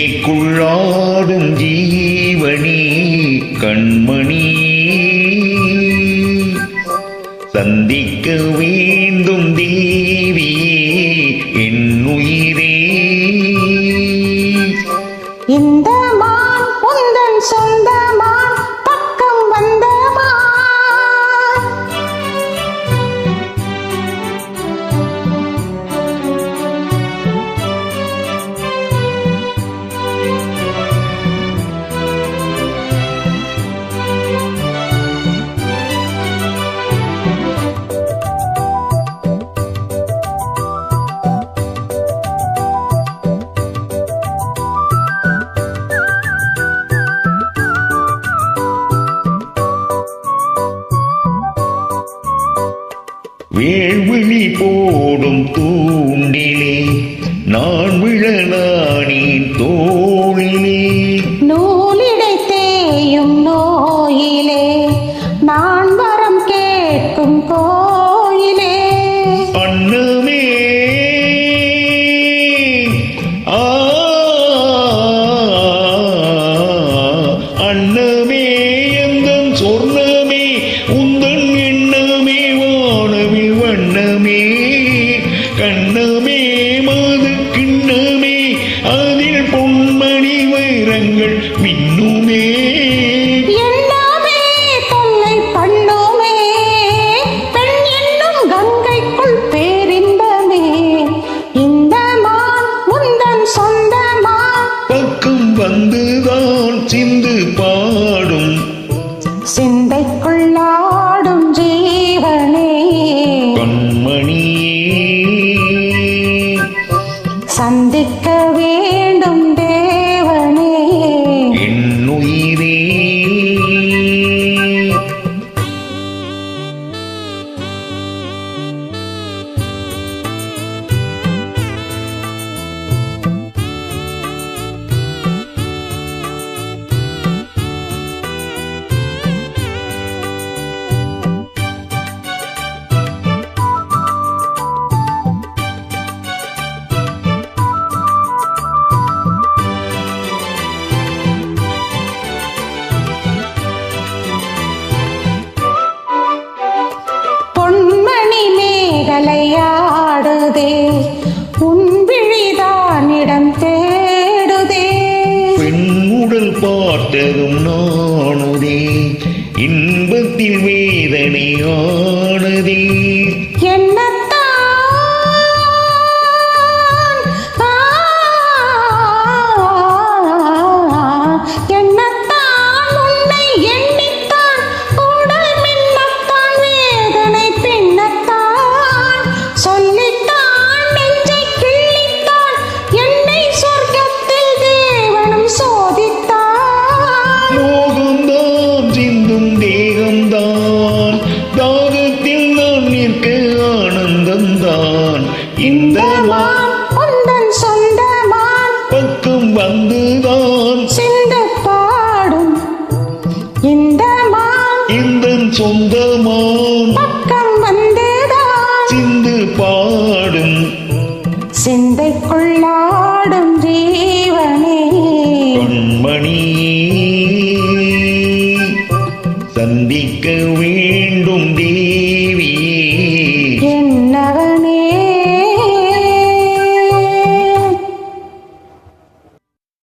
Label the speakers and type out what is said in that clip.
Speaker 1: நெஞ்சுக்குள்ளாடும் ஜீவனி கண்மணி.
Speaker 2: சந்திக்கவே
Speaker 1: வேள்விழி போடும் தூண்டிலே நான்
Speaker 2: விழ நானே தோ சிந்து
Speaker 1: பாடும்.
Speaker 2: சிந்தைக்குள்ளாடும் ஜீவனே.
Speaker 1: கண்மணியே.
Speaker 2: சந்திக்க மேகலையாடுதே உன் விழிதான் இடம் தேடுதே.
Speaker 1: பெண்ணுடல் பார்த்ததும் நானுதே இன்பத்தில் வேதனையானதே ஆனந்தம்தான் இந்த
Speaker 2: மான் உந்தன் சொந்தமான்.
Speaker 1: பக்கம் வந்துதான்.
Speaker 2: சிந்து பாடும் இந்த மான்.
Speaker 1: இந்த சொந்தமான்.
Speaker 2: பக்கம் வந்துதான்.
Speaker 1: சிந்து பாடும்.
Speaker 2: சிந்தைக்குள்ளாடும் ஜீவனே.
Speaker 1: கண்மணி சந்திக்க